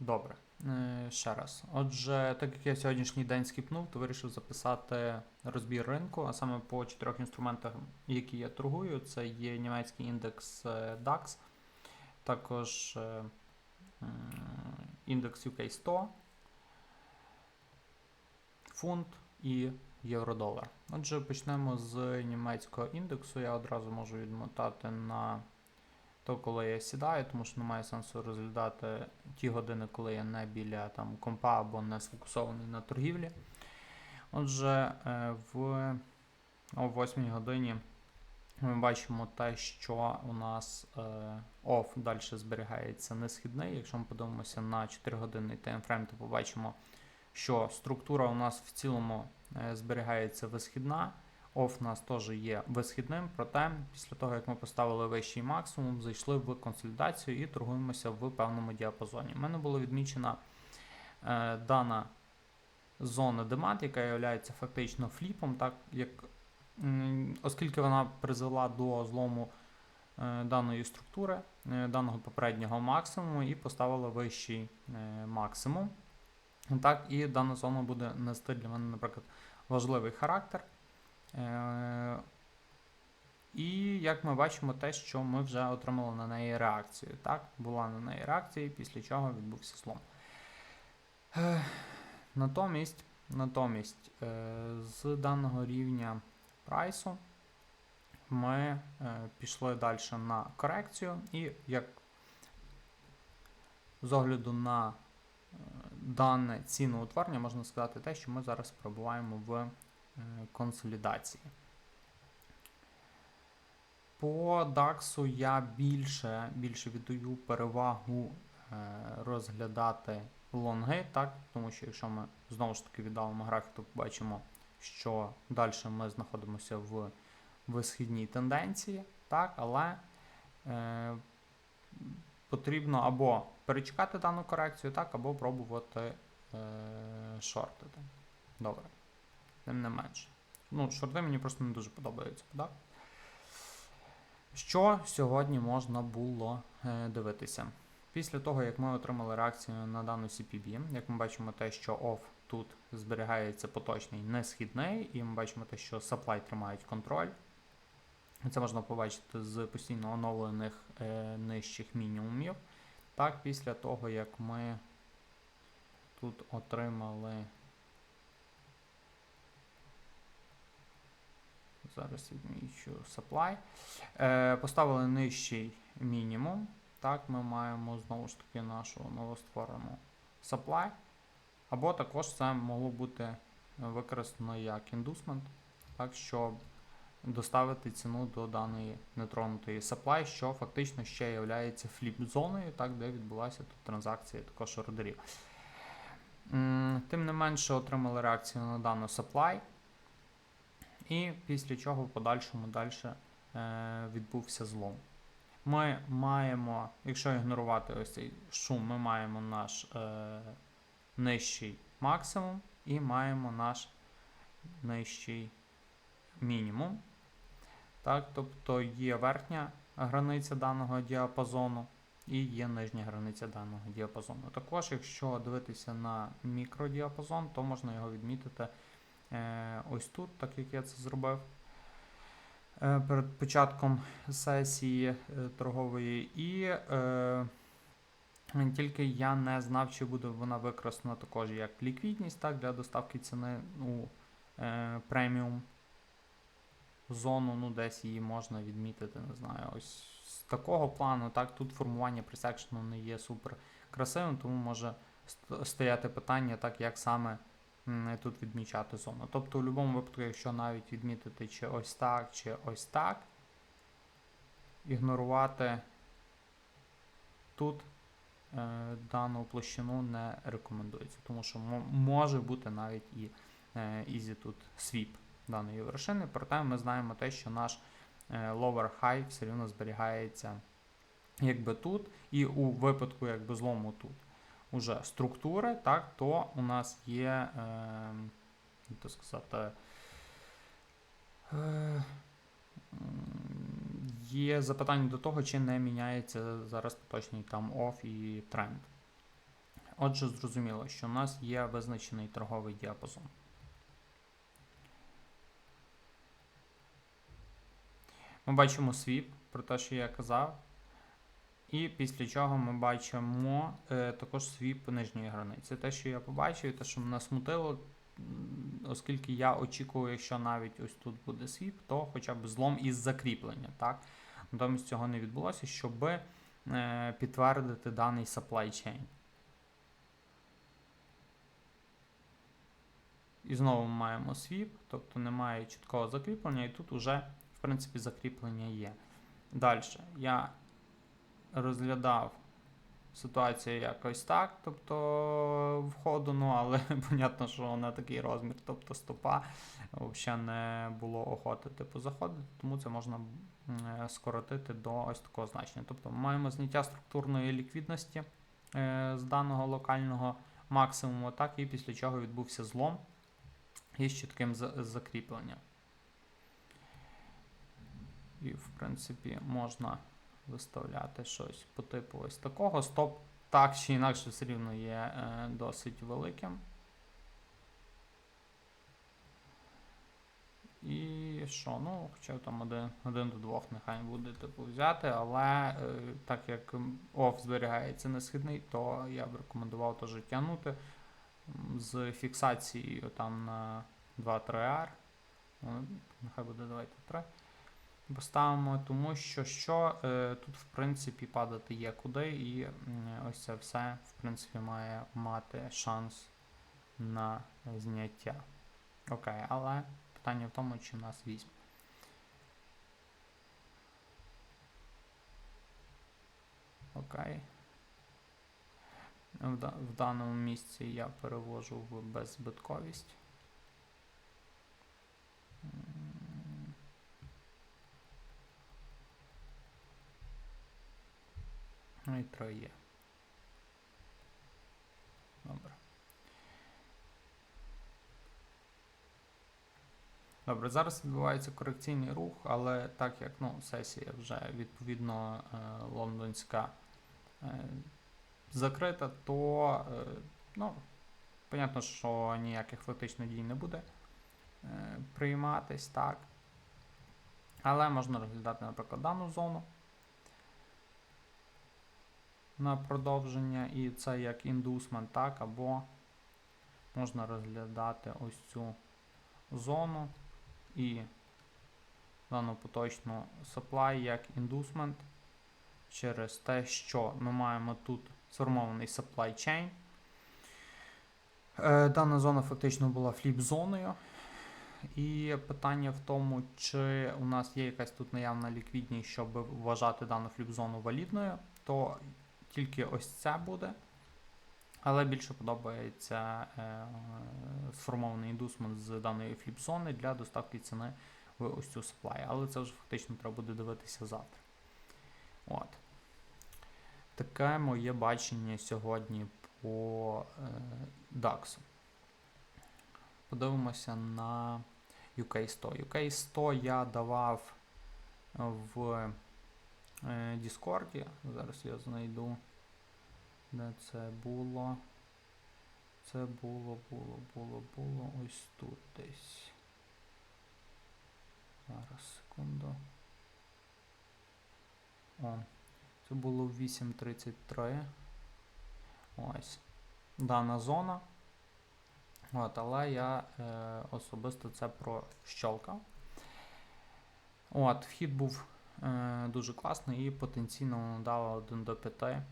Добре. Е, Ще раз. Отже, так як я сьогоднішній день скіпнув, то вирішив записати розбір ринку, а саме по чотирьох інструментах, які я торгую. Це є німецький індекс е, DAX, також е, індекс UK 100, фунт і євро-долар. Отже, почнемо з німецького індексу. Я одразу можу відмотати на то, коли я сідаю, тому що немає сенсу розглядати ті години, коли я не біля там, компа або не сфокусований на торгівлі. Отже, е, в о 8 годині ми бачимо те, що у нас е, OFF далі зберігається несхідний. Якщо ми подивимося на 4 годинний таймфрейм, то побачимо, що структура у нас в цілому е, зберігається висхідна. Оф у нас теж є висхідним, проте після того, як ми поставили вищий максимум, зайшли в консолідацію і торгуємося в певному діапазоні. У мене була відмічена е, дана зона демат, яка є фактично фліпом, так як, оскільки вона призвела до злому е, даної структури, е, даного попереднього максимуму, і поставила вищий е, максимум. Так, і дана зона буде нести для мене, наприклад, важливий характер. Е, І як ми бачимо, те, що ми вже отримали на неї реакцію. Так, була на неї реакція, після чого відбувся слом. Е, Натомість, натомість е, з даного рівня прайсу ми пішли далі на корекцію, і як з огляду на дане ціноутворення можна сказати те, що ми зараз перебуваємо в консолідації. По DAX я більше, більше віддаю перевагу е, розглядати лонги, так? тому що якщо ми знову ж таки віддалимо графік, то побачимо, що далі ми знаходимося в висхідній тенденції, так? але е, потрібно або перечекати дану корекцію, так, або пробувати е, шортити. Добре. Тим не менше. Ну, шорти мені просто не дуже подобаються. Так? Що сьогодні можна було е, дивитися? Після того, як ми отримали реакцію на дану CPB, як ми бачимо те, що OFF тут зберігається поточний несхідний, і ми бачимо те, що supply тримають контроль. Це можна побачити з постійно оновлених е, нижчих мінімумів. Так, після того, як ми тут отримали. Зараз відмічу supply. Е, Поставили нижчий мінімум. Так, ми маємо знову ж таки нашу новостворену supply. Або також це могло бути використано як індусмент, так, щоб доставити ціну до даної нетронутої supply, що фактично ще є фліп-зоною, так, де відбулася тут транзакція також ордерів. Тим не менше отримали реакцію на дану supply. І після чого в подальшому далі е, відбувся злом. Ми маємо, якщо ігнорувати ось цей шум, ми маємо наш е, нижчий максимум і маємо наш нижчий мінімум. Так, Тобто є верхня границя даного діапазону і є нижня границя даного діапазону. Також, якщо дивитися на мікродіапазон, то можна його відмітити ось тут, так як я це зробив. Е, перед початком сесії е, торгової, і е, тільки я не знав, чи буде вона використана також як ліквідність так, для доставки ціни у е, преміум зону, ну десь її можна відмітити, не знаю, ось з такого плану. Так, Тут формування пресекшену не є супер красивим, тому може стояти питання, так як саме тут відмічати зону. Тобто, у будь-якому випадку, якщо навіть відмітити чи ось так, чи ось так, ігнорувати тут е, дану площину не рекомендується, тому що може бути навіть і е, easy тут свіп даної вершини, проте ми знаємо те, що наш е, lower high все рівно зберігається якби тут, і у випадку якби злому тут уже структури, так, то у нас є, е, так сказати, е, є запитання до того, чи не міняється зараз поточний там off і тренд. Отже, зрозуміло, що у нас є визначений торговий діапазон. Ми бачимо свіп, про те, що я казав. І після чого ми бачимо е, також свіп нижньої границі. Те, що я побачив, те, що мене смутило, оскільки я очікую, якщо навіть ось тут буде свіп, то хоча б злом із закріплення. Так? Натомість цього не відбулося, щоб е, підтвердити даний supply chain. І знову ми маємо свіп, тобто немає чіткого закріплення, і тут вже, в принципі, закріплення є. Далі. Я розглядав ситуацію якось так, тобто входу, ну, але понятно, що на такий розмір, тобто стопа, взагалі не було охоти типу заходити, тому це можна е, скоротити до ось такого значення. Тобто ми маємо зняття структурної ліквідності е, з даного локального максимуму, так, і після чого відбувся злом із чітким закріпленням. І, в принципі, можна виставляти щось по типу ось такого. Стоп так чи інакше все рівно є е, досить великим. І що? Ну, хоча там один, один до двох нехай буде типу взяти, але е, так як оф зберігається не східний, то я б рекомендував теж тягнути з фіксацією там на 2-3 R. Ну, Нехай буде давайте 3 поставимо, тому що що е, тут, в принципі, падати є куди, і ось це все, в принципі, має мати шанс на зняття. Окей, але питання в тому, чи нас візьме. Окей. В, в даному місці я перевожу в беззбитковість. Ну і троє. Добре. Добре, зараз відбувається корекційний рух, але так як ну, сесія вже відповідно е, лондонська е, закрита, то е, ну, понятно, що ніяких фактично дій не буде прийматись, так. Але можна розглядати, наприклад, дану зону на продовження, і це як індусмент, так, або можна розглядати ось цю зону і дану поточну supply як індусмент через те, що ми маємо тут сформований supply chain. Е, Дана зона фактично була фліп-зоною. І питання в тому, чи у нас є якась тут наявна ліквідність, щоб вважати дану фліп-зону валідною, то тільки ось це буде. Але більше подобається е, сформований індусмент з даної фліп-зони для доставки ціни в ось цю supply. Але це вже фактично треба буде дивитися завтра. От. Таке моє бачення сьогодні по е, DAX. Подивимося на UK 100. UK 100 я давав в Discord. Зараз я знайду. Де це було? Це було, було, було, було ось тут десь. Зараз, секунду. О, це було в 8.33. Ось. Дана зона. От, але я е, особисто це прощолкав. От, вхід був е, дуже класний і потенційно дало 1 до 5. Е,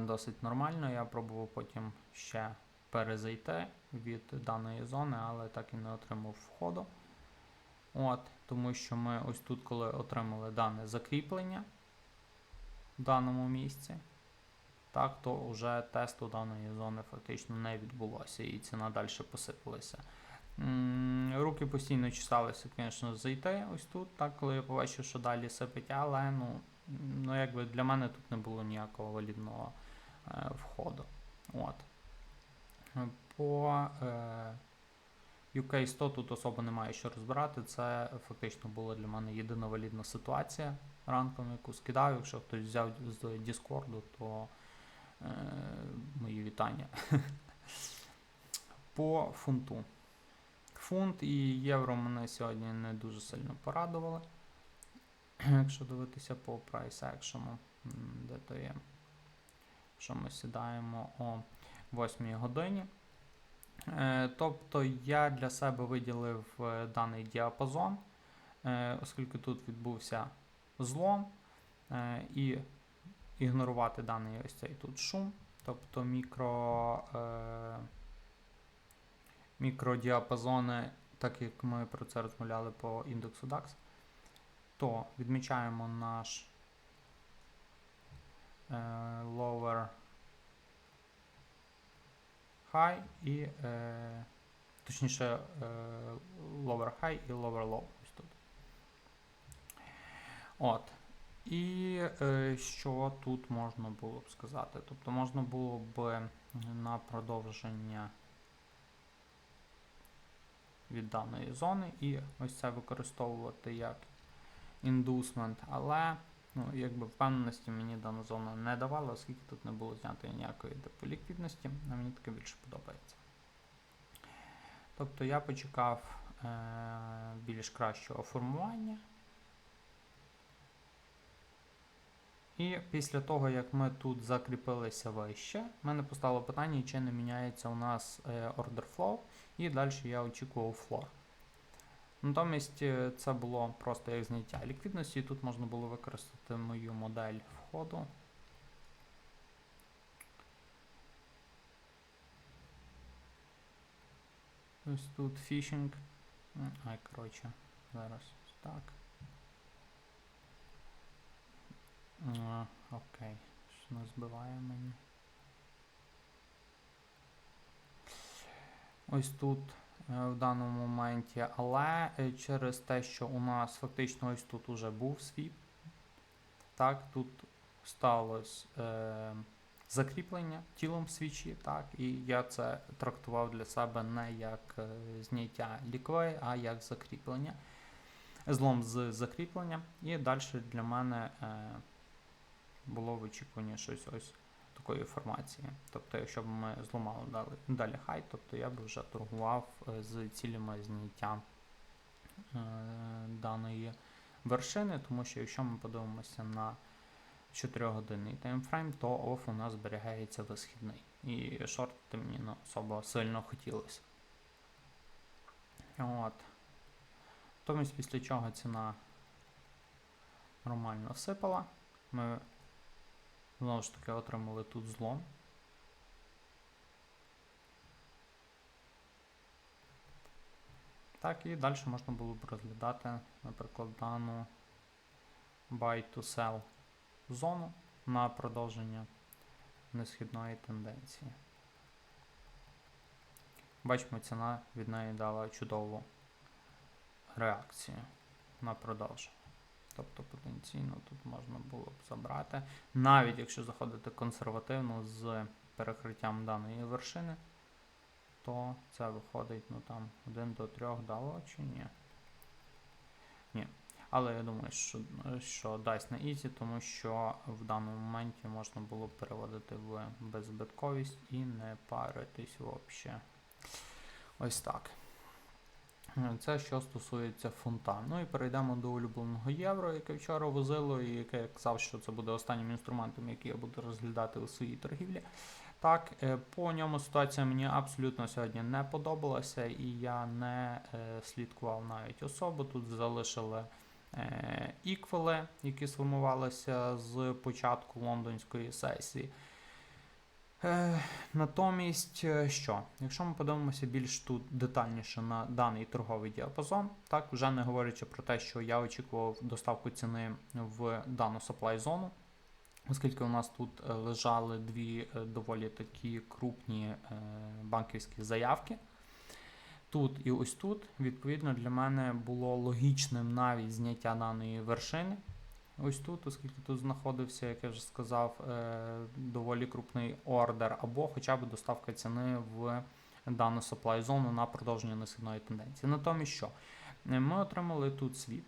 Досить нормально. Я пробував потім ще перезайти від даної зони, але так і не отримав входу. От, тому що ми ось тут, коли отримали дане закріплення в даному місці, так, то вже тесту даної зони фактично не відбулося і ціна далі посипалася. Руки постійно чесалися, звісно, зайти ось тут, так, коли я побачив, що далі сипить, але ну, ну, якби для мене тут не було ніякого валідного е, входу. От. По е, UK 100 тут особо немає що розбирати. Це фактично була для мене єдина валідна ситуація ранком, яку скидав. Якщо хтось взяв з Discord, то Е, мої вітання. По фунту. Фунт і євро мене сьогодні не дуже сильно порадували. Якщо дивитися по price action, де то є. Що ми сідаємо о 8 годині. Е, Тобто я для себе виділив е, даний діапазон, е, оскільки тут відбувся злом, і ігнорувати даний ось цей тут шум, тобто мікро, мікродіапазони, так як ми про це розмовляли по індексу DAX, то відмічаємо наш е, lower high і е, точніше е, lower high і lower low. Ось тут. От. І що тут можна було б сказати? Тобто можна було б на продовження від даної зони і ось це використовувати як індусмент, але ну, якби впевненості мені дана зона не давала, оскільки тут не було знято ніякої типу ліквідності, а мені таке більше подобається. Тобто я почекав е, більш кращого формування. І після того, як ми тут закріпилися вище, в мене постало питання, чи не міняється у нас е, order flow, і далі я очікував floor. Натомість е, це було просто як зняття ліквідності, і тут можна було використати мою модель входу. Ось тут фішинг. Ай, коротше, зараз так. А, окей, що не збиває мені. Ось тут е, в даному моменті, але е, через те, що у нас фактично ось тут уже був свіп, так, тут сталося е, закріплення тілом свічі, так, і я це трактував для себе не як е, зняття ліквей, а як закріплення. Злом з закріплення. І далі для мене. Було в очікуванні щось ось такої формації. Тобто, якщо б ми зламали далі, далі хай, тобто я б вже торгував е, з цілями зняття е, даної вершини, тому що якщо ми подивимося на 4-годинний таймфрейм, то оф у нас зберігається висхідний. І шортити мені не особо сильно хотілося. От. Натомість, після чого ціна нормально всипала, ми Знову ж таки отримали тут злом. Так, і далі можна було б розглядати, наприклад, дану buy to sell зону на продовження несхідної тенденції. Бачимо, ціна від неї дала чудову реакцію на продовження. Тобто потенційно тут можна було б забрати. Навіть якщо заходити консервативно з перекриттям даної вершини, то це виходить ну там 1 до 3 дало чи ні? Ні. Але я думаю, що що дасть на ізі, тому що в даному моменті можна було б переводити в беззбитковість і не паритись взагалі. Ось так. Це що стосується фунта. Ну і перейдемо до улюбленого євро, яке вчора возило, і яке я казав, що це буде останнім інструментом, який я буду розглядати у своїй торгівлі. Так, е, по ньому ситуація мені абсолютно сьогодні не подобалася, і я не е, слідкував навіть особу. Тут залишили е, іквели, які сформувалися з початку лондонської сесії. Е, натомість, е, що? Якщо ми подивимося більш тут детальніше на даний торговий діапазон, так, вже не говорячи про те, що я очікував доставку ціни в дану supply зону, оскільки у нас тут е, лежали дві доволі такі крупні банківські заявки. Тут і ось тут, відповідно, для мене було логічним навіть зняття даної вершини. Ось тут, оскільки тут знаходився, як я вже сказав, е, доволі крупний ордер, або хоча б доставка ціни в дану supply зону на продовження несхідної тенденції. Натомість що? Е, ми отримали тут свіп.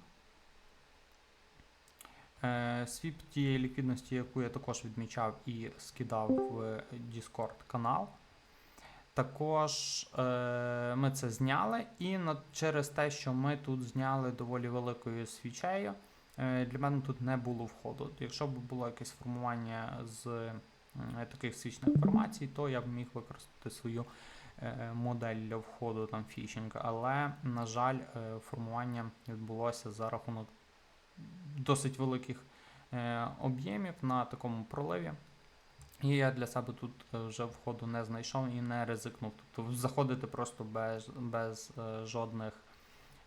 Е, Свіп тієї ліквідності, яку я також відмічав і скидав в Discord канал. Також ми це зняли, і через те, що ми тут зняли доволі великою свічею, для мене тут не було входу. Якщо б було якесь формування з е, таких свічних формацій, то я б міг використати свою е, модель для входу там фішинг, але, на жаль, е, формування відбулося за рахунок досить великих е, об'ємів на такому проливі. І я для себе тут е, вже входу не знайшов і не ризикнув. Тобто заходити просто без, без е, жодних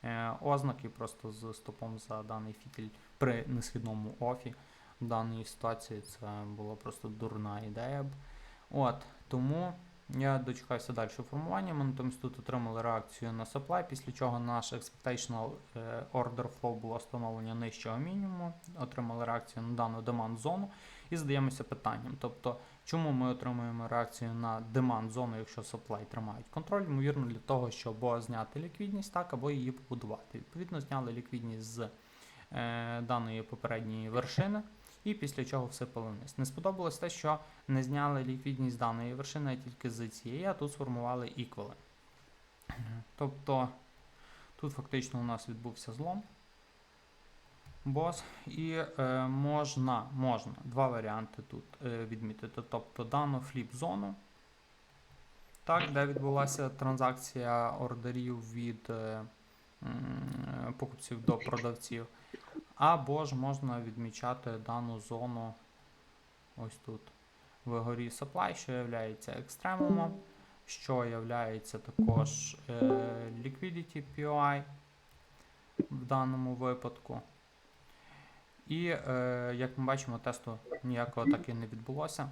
е, ознак і просто з стопом за даний фітель при несхідному офі. В даній ситуації це була просто дурна ідея. От, тому я дочекався далі формування. Ми натомість тут отримали реакцію на supply, після чого наш expectational е, order flow було встановлення нижчого мінімуму. Отримали реакцію на дану demand зону і задаємося питанням. Тобто, чому ми отримуємо реакцію на demand зону, якщо supply тримають контроль? Ймовірно, для того, щоб або зняти ліквідність, так, або її побудувати. Відповідно, зняли ліквідність з е, даної попередньої вершини. І після чого всипали вниз. Не сподобалось те, що не зняли ліквідність даної вершини, тільки з цієї, а тут сформували іквали. Тобто тут фактично у нас відбувся злом. Бос, і е, можна, можна два варіанти тут е, відмітити. Тобто дану фліп-зону, так, де відбулася транзакція ордерів від е, покупців до продавців. Або ж можна відмічати дану зону ось тут вгорі supply, що є екстремумом, що є також е, liquidity POI в даному випадку. І, е, як ми бачимо, тесту ніякого так і не відбулося.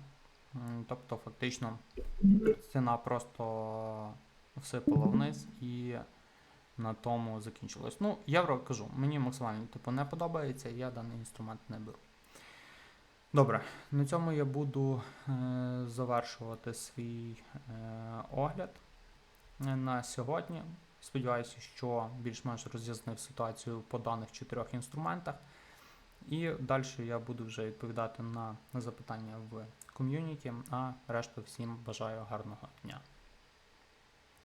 Тобто, фактично, ціна просто всипала вниз і на тому закінчилось. Ну, євро кажу, мені максимально типу, не подобається, я даний інструмент не беру. Добре, на цьому я буду е, завершувати свій е, огляд на сьогодні. Сподіваюся, що більш-менш роз'яснив ситуацію по даних чотирьох інструментах. І далі я буду вже відповідати на, на запитання в ком'юніті, а решту всім бажаю гарного дня.